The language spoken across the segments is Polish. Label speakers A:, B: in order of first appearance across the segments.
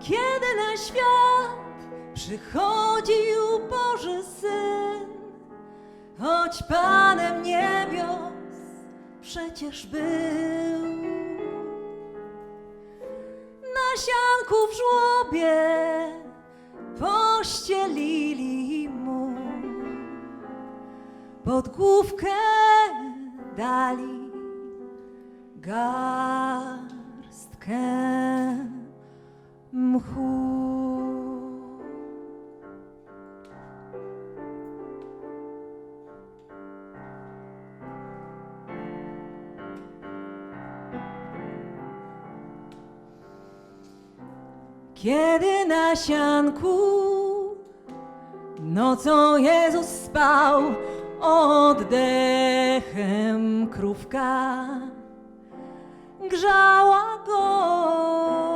A: kiedy na świat przychodził Boży Syn, choć Panem niebios przecież był. Na sianku w żłobie pościelili mu, pod główkę dali garstkę Kiedy na sianku nocą Jezus spał oddechem krówka grzała go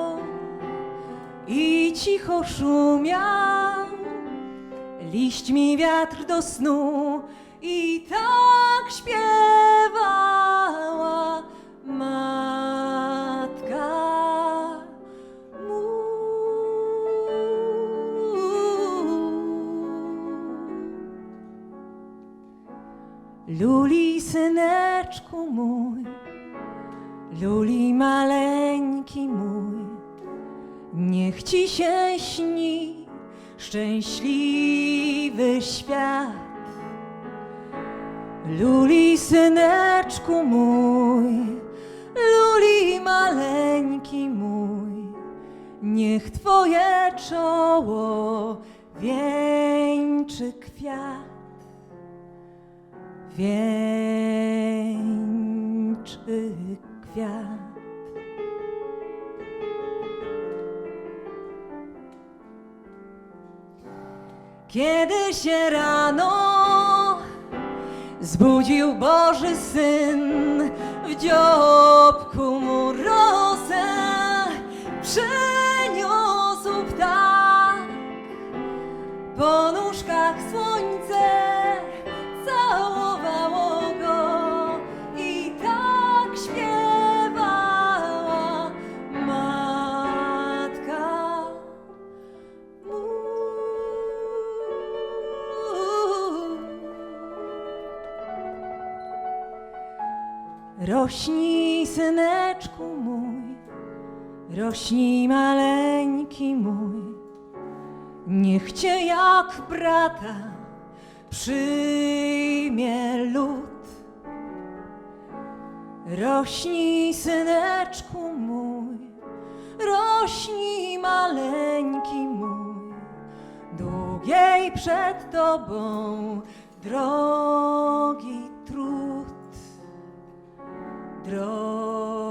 A: i cicho szumiał liśćmi wiatr do snu. I tak śpiewała matka. Luli, syneczku mój, Luli, maleńki mój, niech ci się śni szczęśliwy świat. Luli, syneczku mój, Luli, maleńki mój, niech twoje czoło wieńczy kwiat wieńczy kwiat. Kiedy się rano zbudził Boży Syn, w dziobku mu Rośnij, syneczku mój, rośnij, maleńki mój. Niech cię jak brata przyjmie lud. Rośnij, syneczku mój, rośnij, maleńki mój. Długiej przed tobą drogi trud, drogi